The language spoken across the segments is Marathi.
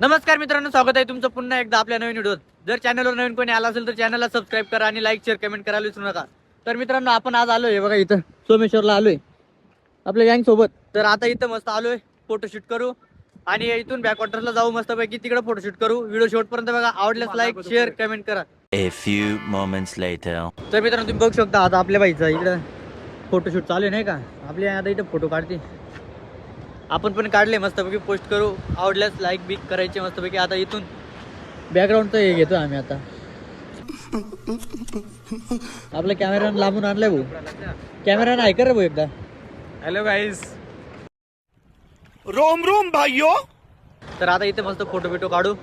नमस्कार मित्रांनो स्वागत आहे तुमचं पुन्हा एकदा आपल्या नवीन व्हिडिओत. जर चॅनलवर नवीन कोणी आला असेल तर चॅनलला सबस्क्राईब करा आणि लाईक शेअर कमेंट करायला विसरू नका. तर मित्रांनो आपण आज आलोय बघा इथं सोमेश्वरला आलोय. आपल्या गँग सोबत. तर आता इथं मस्त आलोय फोटोशूट करू. आणि इथून बॅकवॉटरला जाऊ मस्तपैकी तिकडे फोटोशूट करू. व्हिडिओ शेवटपर्यंत बघा आवडल्यास लाईक शेअर कमेंट करा. A few moments later. तर मित्रांनो तुम्ही बघू शकता आता आपल्या बाईचा इकडं फोटोशूट चालू आहे नाही का? आपली आई आता इथं फोटो काढते. आपण पण काढले मस्तपैकी पोस्ट करू. आवडल्यास लाईक बिक करायचे मस्तपैकी. आता इथून बॅकग्राऊंडचं हे घेतो आम्ही आता. आपला कॅमेरा लांबून आणलाय भाऊ. कॅमेरा आहे का रे भाऊ एकदा? हॅलो गाईज रोम रोम भाइयों तर आता इथे मस्त फोटो बिटो काढू.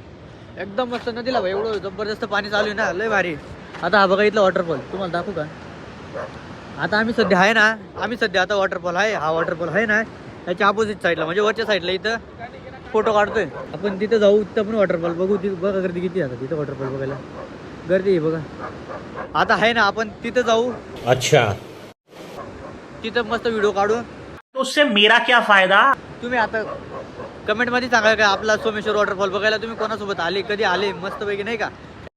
एकदम मस्त नदीला भाई एवढं जबरदस्त पाणी चालू आहे ना. लय भारी. आता हा बघा इथलं वॉटरफॉल तुम्हाला दाखवू का? आता आम्ही सध्या आहे ना आम्ही सध्या आता वॉटरफॉल आहे. हा वॉटरफॉल आहे ना. त्याच्या अपोजिट साईडला म्हणजे वरच्या साईडला इथं फोटो काढतोय. आपण तिथं जाऊ तिथं पण वॉटरफॉल बघू तिथं बघा गर्दी किती आता तिथं वॉटरफॉल बघायला. गर्दी आहे बघा. आता आहे ना आपण तिथं जाऊ. अच्छा. तिथं मस्त व्हिडिओ काढू. तो उससे मेरा क्या फायदा? तुम्ही आता कमेंटमध्ये सांगा का आपला सोमेश्वर वॉटरफॉल बघायला तुम्ही कोणासोबत आले? कधी आले? मस्त पैकी नाही का?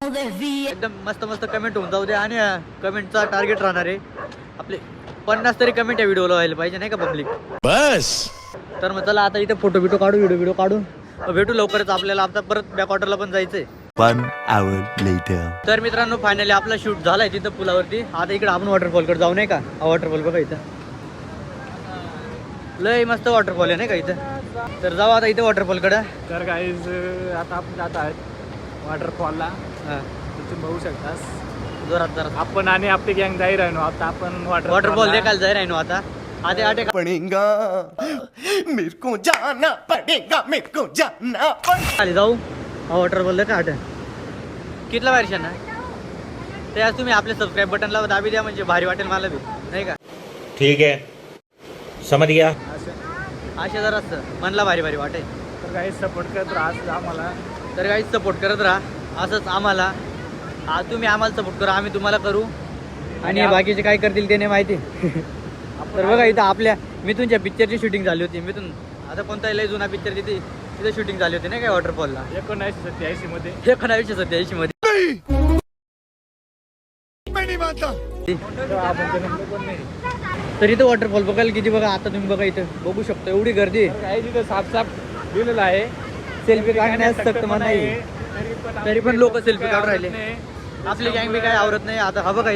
एकदम मस्त मस्त कमेंट होऊन जाऊ दे आणि कमेंटचा टार्गेट राहणार आहे. आपले पन्नास तरी कमेंट या व्हिडिओला व्हायला पाहिजे नाही का पब्लिक बस. तर मग चला आता इथे फोटो बिटो काढू व्हिडिओ व्हिडिओ काढू भेटू लवकरच आपल्याला. आता परत बॅक वॉटरला पण जायचंय. One hour later. तर मित्रांनो फायनली आपला शूट झालाय तिथं पुलावरती. आता इकडे आपण वॉटरफॉलकडे जाऊ नाही का? हा वॉटरफॉल बघा इथं. लय मस्त वॉटरफॉल आहे नाही का इथं? तर जाऊ आता इथं वॉटरफॉलकडे तर गाईज आता आपण जात आहोत वॉटरफॉलला हा. तुम्ही बघू शकतास. जोरात जोरात. आपण आणि आपली गँग जाई राहिलो आता आपण वॉटरफॉल देखायला जाय राहिनो आता. आधे आधे पड़ेगा मेरे को जाना पड़ेगा मेरे को जाना पड़ेगा खाली जाऊ. हा वॉटरफॉल का आठ. कितला वर्षां ना ते आज तुम्ही आपल्या सबस्क्राईब बटनला दाबी द्या म्हणजे भारी वाटेल मला बी. नाही का? ठीक है समझ गया असे जरा असतं मनला भारी भारी वाटेल. तर काही सपोर्ट करत राहा आम्हाला. तर काही सपोर्ट करत राहा. असंच आम्हाला आ, तुम्ही आम्हाला सपोर्ट करा आम्ही तुम्हाला करू. आणि बाकीचे काय करतील ते नाही माहिती. तर बघा इथं आपल्या मिथूनच्या पिक्चरची शूटिंग झाली होती. मिथून आता कोणता लय जुना पिक्चर तिथे तिथे शूटिंग झाली होती नाही काय वॉटरफॉलला एकोणीसशे सत्याऐंशी मध्ये. एकोणावीसशे सत्याऐंशी मध्ये. तर इथं वॉटरफॉल बघायला किती बघा आता तुम्ही बघा इथं. बघू शकता एवढी गर्दी काही तिथं साफ साफ लिहिलेलं आहे. सेल्फी काढण्यास सक्त मनाई. आहे. तरी पण लोक सेल्फी काढून राहिले. आपली गँग बी काय आवरत नाही आता हा. तरी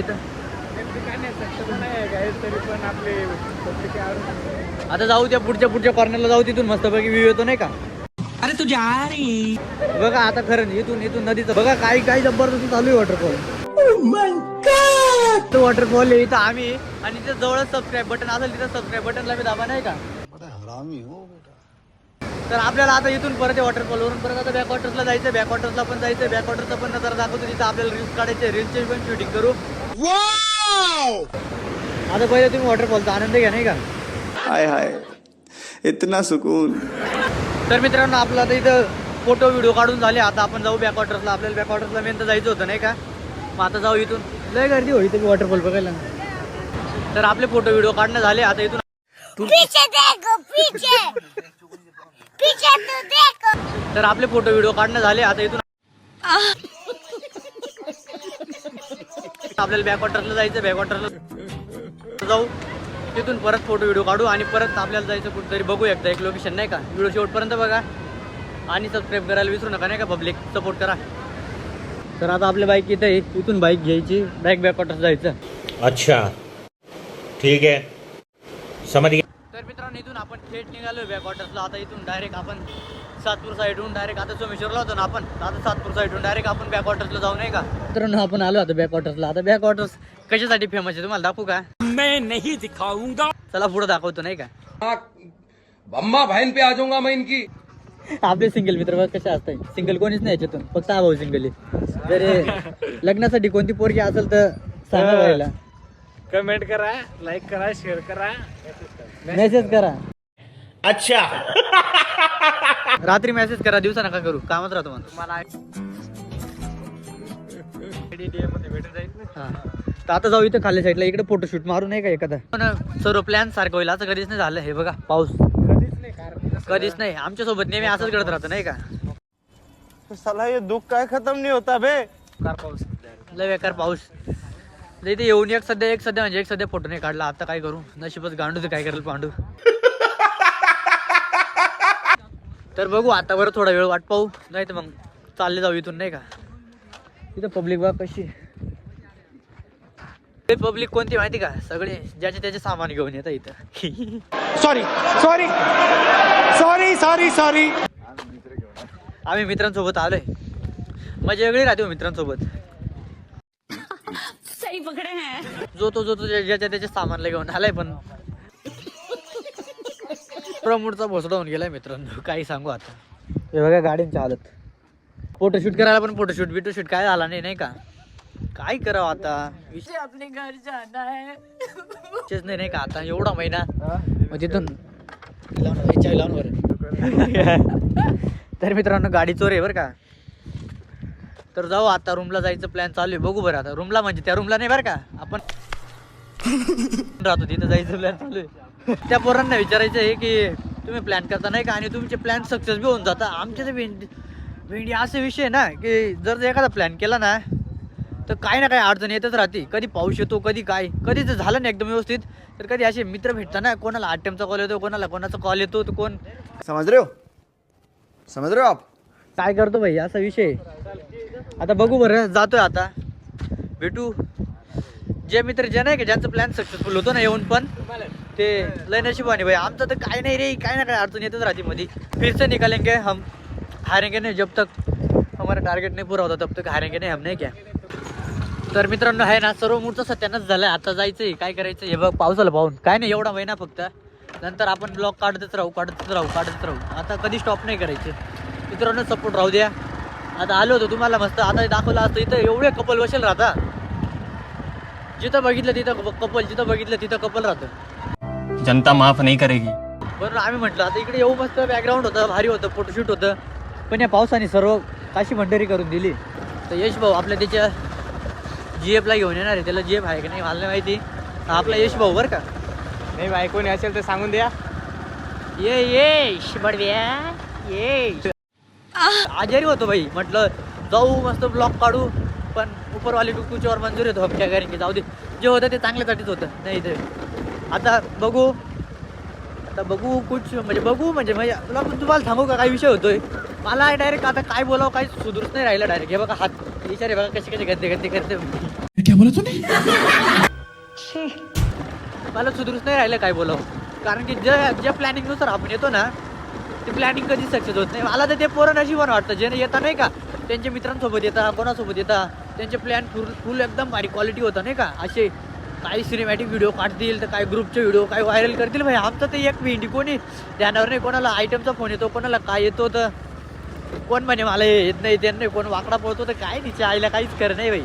आवडत नाही. आता जाऊ त्या पुढच्या पुढच्या कॉर्नरला जाऊ तिथून मस्तपैकी व्ह्यू येतो नाही का? अरे तू जा बघा आता खरं इथून इथून नदीचं बघा काही काही जबरदस्त चालू आहे वॉटरफॉल वॉटरफॉल आहे इथं आम्ही. आणि तिथं जवळच सबस्क्राईब बटन असेल तिथं सबस्क्राईब बटनला बी दाबा नाही का? तर आपल्याला आता इथून परत वॉटरफॉल वरून परत आता बॅकवॉटर्सला जायचं बॅकवॉटर्सला पण जायचं बॅकवॉटरचा पण नजर दाखवतो तिथं आपल्याला रील्स काढायचे रील्सची पण शूटिंग करू. आता पहिले तुम्ही वॉटरफॉलचा आनंद घ्या नाही का? हाय हाय. इतना सुकून. तर मित्रांनो आपलं आता इथं फोटो व्हिडिओ काढून झाले. आता आपण जाऊ बॅकवॉटर्सला आपल्याला बॅकवॉटर्सला मेन तर जायचं होतं नाही का? मग आता जाऊ इथून. लय गर्दी होई तुम्ही वॉटरफॉल बघायला. तर आपले फोटो व्हिडिओ काढणं झाले. आता इथून तर आपले फोटो व्हिडिओ काढणं झाले. आता इथून आपल्याला बॅकवॉटरला जायचं बॅकवॉटरला जाऊ. तिथून परत फोटो व्हिडिओ काढू आणि परत आपल्याला जायचं कुठेतरी बघू एकदा. एक लोकेशन नाही का? व्हिडिओ शेवटपर्यंत बघा. आणि सबस्क्राईब करायला विसरू नका नाही का पब्लिक सपोर्ट करा. तर आता आपल्या बाईक इथं आहे. इथून बाईक घ्यायची. बॅक बॅकवॉटर जायचं. अच्छा. ठीक है समझ गया तर मित्रांनो इथून आपण थेट निघालो बॅकवॉटर्सला आता इथून डायरेक्ट आपण सातपूर साईडहून डायरेक्ट आता सोमेश्वरला होतो ना आपण. आता सातपूर साईडहून डायरेक्ट आपण बॅकवॉटर्सला जाऊ नाही का? मित्रांनो आपण आलो आता बॅकवॉटर्सला आता बॅकवॉटर्स कशासाठी फेमस आहे? तुम्हाला दाखवू का? मैं नहीं दिखाऊंगा। चला पुढे दाखवतो नाही का? अम्मा बहन पे आ जाऊंगा मैं इनकी. आपले सिंगल मित्र बघ कसे असतात सिंगल कोणीच नाही याच्यातून. फक्त हा भाऊ सिंगल आहे. तर लग्नासाठी कोणती पोरगी असेल तर सांगा व्हायला कमेंट करा लाईक करा शेअर करा. मेसेज करा. अच्छा. रात्री मेसेज करा दिवसा नका करू. कामात राहतो म्हणतो मला भेटून जाईल. हा. तर आता जाऊ इथं खाली साईडला इकडे फोटोशूट मारू नाही का एखादा? पण सर्व प्लॅन सारखं होईल. असं कधीच नाही झालं. हे बघा पाऊस. कधीच नाही कारण कधीच नाही. आमच्यासोबत नेहमी असंच घडत राहतं नाही का? साला ये दुख काय खत्म नहीं होता बे. बेकार पाऊस. लय बेकार पाऊस. इथे येऊन एक सध्या एक सध्या म्हणजे एक सध्या फोटो नाही काढला. आता काय करू? नशीबच गांडू ते काय करेल पांडू? तर बघू आता बरं थोडा वेळ वाट पाहू. नाही तर मग चालले जाऊ इथून नाही का? इथं पब्लिक बघ कशी. पब्लिक कोणती माहिती का? सगळे ज्याचे त्याचे सामान घेऊन येतात इथं. Sorry sorry sorry sorry sorry आम्ही मित्रांसोबत आलोय. मजा वेगळी राहते हो मित्रांसोबत. जो तो जो तो ज्या- ज्याच्या त्याच्या सामानला घेऊन आलाय पण. प्रमोडचा भोसडा होऊन गेलाय मित्रांनो काही सांगू आता. हे बघा गाड्यांची हालत. फोटोशूट करायला पण फोटोशूट बिटोशूट काय झाला नाही नाही का? काय करावं आता? विषय अपने घर जाना विषयच नाही नाही का आता? एवढा महिना. मग तिथून लावून लावून बरं तर मित्रांनो गाडी चोर आहे बरं का? तर जाऊ आता रूमला जायचं प्लॅन चालू आहे. बघू बरं आता. रूमला म्हणजे त्या रूमला नाही बरं का? आपण राहतो तिथं जायचं प्लॅन चालू आहे. त्या पोरांना विचारायचं आहे की तुम्ही प्लॅन करता नाही का? आणि तुमचे प्लॅन सक्सेस बी होऊन जाता. आमचे तर भेंडी भेंडी असे विषय ना की जर एखादा प्लॅन केला ना तर काही ना काही अडचण येतच राहते. कधी पाऊस येतो कधी काय. कधी जर झालं ना एकदम व्यवस्थित तर कधी असे मित्र भेटतात ना कोणाला आठमचा कॉल येतो कोणाला कोणाचा कॉल येतो तर कोण समझ रहे हो? समझ रहे हो आप? काय करतो भाई? असा विषय. आता बघू बरं जातोय आता. भेटू. जे मित्र जे नाही का ज्यांचं प्लॅन सक्सेसफुल होतो ना येऊन पण ते लय नशिबाने भाई आमचं तर काय नाही रे काय ना काय अडचण येतच राहते मध्ये फिर से निकालेंगे हम हारेंगे नाही जब तक हमारा टार्गेट नाही पुरा होता तब तक हारेंगे नाही हम नाही क्या? तर मित्रांनो आहे ना सर्व मूळचं सत्यानंच झालंय आता जायचंय काय करायचं हे बघ पावसाला पाहून. काय नाही एवढा महिना फक्त. नंतर आपण ब्लॉक काढतच राहू काढतच राहू काढतच राहू. आता कधी स्टॉप नाही करायचे. मित्रांनो सपोर्ट राहू द्या. आता आलो होतो तुम्हाला मस्त. आता दाखवलं असतं इथं. एवढे कपल बसेल राहता. जिथं बघितलं तिथं कपल जिथं बघितलं तिथं कपल राहतं. जनता माफ नहीं करेगी. बरं आम्ही म्हटलं आता इकडे येऊ मस्त. बॅकग्राऊंड होतं भारी होतं फोटोशूट होतं. पण या पावसाने सर्व काशी भंडारी करून दिली. तर यश भाऊ आपल्या त्याच्या जी एफला घेऊन येणार आहे. त्याला जी एफ आहे का नाही मला नाही माहिती. हा आपला यश भाऊ बरं का? नाही भाई कोणी असेल तर सांगून द्या. ये ये बडव्या. ये आजारी होतो भाई. म्हटलं जाऊ मस्त ब्लॉक काढू. पण उपरवाली टुकूच्यावर मंजूर येतो हम क्या करेंगे जाऊ दे. जे होतं ते चांगल्यासाठीच होतं. नाही ते. आता बघू. आता बघू कुछ म्हणजे बघू म्हणजे म्हणजे तुला तुम्हाला सांगू का काय विषय होतोय? मला डायरेक्ट आता काय बोलावं काही सुधरूच नाही राहिलं डायरेक्ट हे बघा हात. विचारे बघा कसे कसे गद्दे गद्दे करते. मला सुधरूच नाही राहिलं काय बोलावं. कारण की ज्या ज्या प्लॅनिंगनुसार आपण येतो ना ते प्लॅनिंग कधी सक्सेस होत नाही. मला तर ते पोरं नशिबान वाटतं. जे येता नाही का त्यांच्या मित्रांसोबत येता कोणासोबत येता त्यांचे प्लॅन फुल फुल एकदम भारी क्वालिटी होता नाही का? असे काही सिनेमॅटिक व्हिडिओ काढतील तर काही ग्रुपचे व्हिडिओ काही व्हायरल करतील. भाई आमचं ते एक भेंडी कोणी ध्यानावर नाही कोणाला आयटमचा फोन येतो कोणाला काय येतो तर कोण म्हणे मला हे येत नाही ते नाही कोण वाकडा पळतो तर काय तिच्या आईला काहीच कर नाही भाई.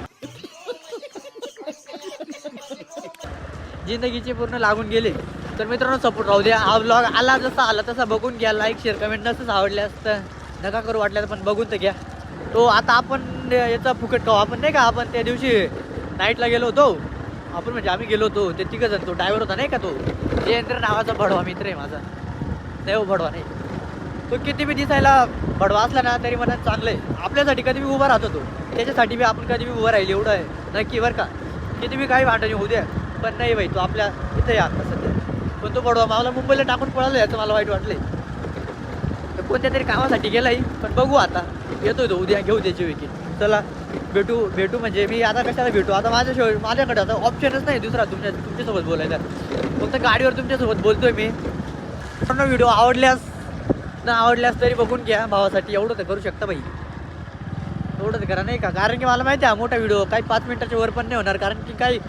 जिंदगीचे पूर्ण लागून गेले. तर मित्रांनो सपोर्ट राहू द्या. हा ब्लॉग आला जसा आला तसा बघून घ्या. लाईक शेअर कमेंट नसंच आवडले असतं. नका करू वाटल्यास पण बघून तर घ्या. तो आता आपण याचा फुकट खाऊ. आपण नाही का आपण त्या दिवशी नाईटला गेलो होतो. आपण म्हणजे आम्ही गेलो होतो. ते तिघ जण तो ड्रायव्हर होता नाही का तो? जयेंद्र नावाचा भडवा मित्र आहे माझा. नाही हो भडवा नाही. तो किती बी दिसायला भडवा असला ना तरी मला चांगलं आहे. आपल्यासाठी कधी बी उभा राहतो तो. त्याच्यासाठी बी आपण कधी बी उभं राहील. एवढं आहे. नक्की बरं का. किती बी काही भांडणी होऊ द्या. पण नाही बाई तो आपल्या इथे या. तसं पण तो पडवा मला मुंबईला टाकून पळालं याचं मला वाईट वाटले तर कोणत्या तरी कामासाठी गेलाय पण बघू आता. येतोय तो उद्या घेऊ त्याची विकी. चला भेटू भेटू म्हणजे मी आता कशाला भेटू? आता माझ्याशिवाय माझ्याकडे आता ऑप्शनच नाही दुसरा तुमच्या तुमच्यासोबत बोलायचा फक्त गाडीवर तुमच्यासोबत बोलतोय मी. पूर्ण व्हिडिओ आवडल्यास न आवडल्यास तरी बघून घ्या भावासाठी. एवढं तर करू शकता बाई. एवढं तर करा नाही का? कारण की मला माहिती आहे हा मोठा व्हिडिओ काही पाच मिनिटाच्या वर पण नाही होणार. कारण की काही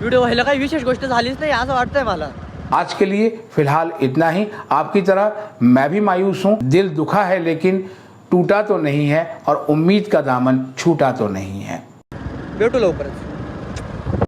व्हिडिओ व्हायला काही विशेष गोष्ट झालीच नाही असं वाटतंय मला. आज के लिए फ़िलहाल इतना ही। आपकी तरह मैं भी मायूस हूँ, दिल दुखा है, लेकिन टूटा तो नहीं है और उम्मीद का दामन छूटा तो नहीं है। लवकरच